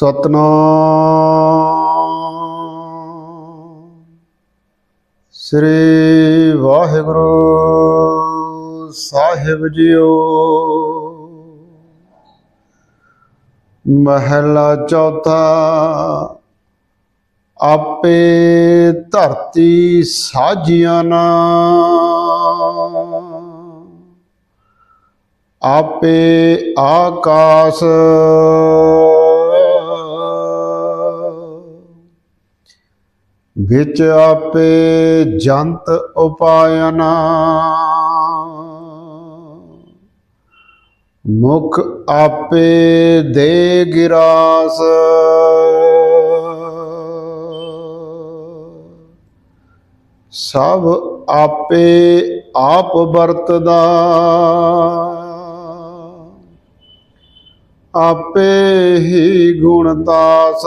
ਸਤਨਾਮ। ਸ੍ਰੀ ਵਾਹਿਗੁਰੂ ਸਾਹਿਬ ਜੀਓ। ਮਹਲਾ ਚੌਥਾ ਆਪੇ ਧਰਤੀ ਸਾਜੀਆਂ ਨਾ। ਆਪੇ ਆਕਾਸ ਵਿੱਚ ਆਪੇ ਜੰਤ ਉਪਾਇਨਾ। ਮੁਖ ਆਪੇ ਦੇ ਗਿਰਾਸ। ਸਭ ਆਪੇ ਆਪ ਵਰਤਦਾ। ਆਪੇ ਹੀ ਗੁਣਦਾਸ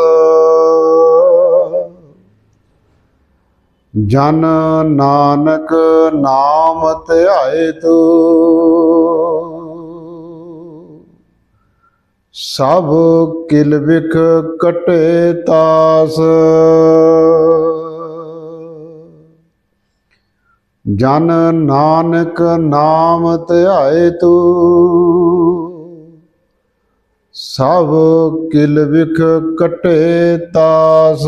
ਜਨ ਨਾਨਕ ਨਾਮ ਧਿਆਏ ਤੂ। ਸਭ ਕਿਲ ਵਿਖ ਕਟੇ ਤਾਸ। ਜਨ ਨਾਨਕ ਨਾਮ ਧਿਆਏ ਤੂ। ਸਭ ਕਿਲ ਵਿਖ ਕਟੇ ਤਾਸ।